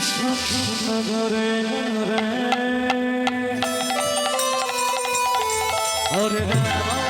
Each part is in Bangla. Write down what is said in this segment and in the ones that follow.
কৃষ্ণনগরে রে হরে রাম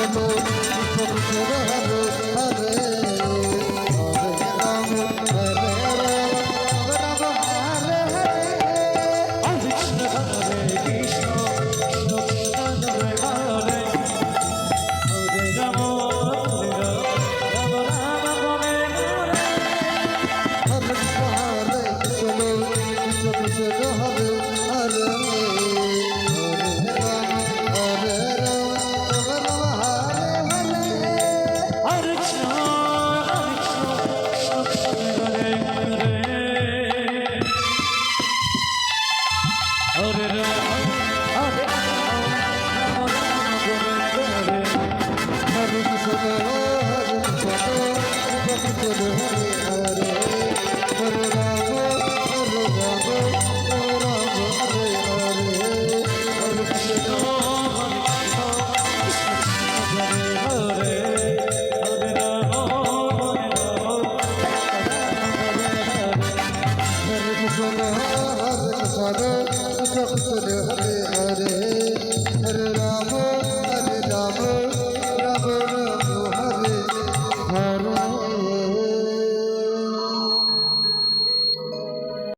হলো Thank you. সুস্থ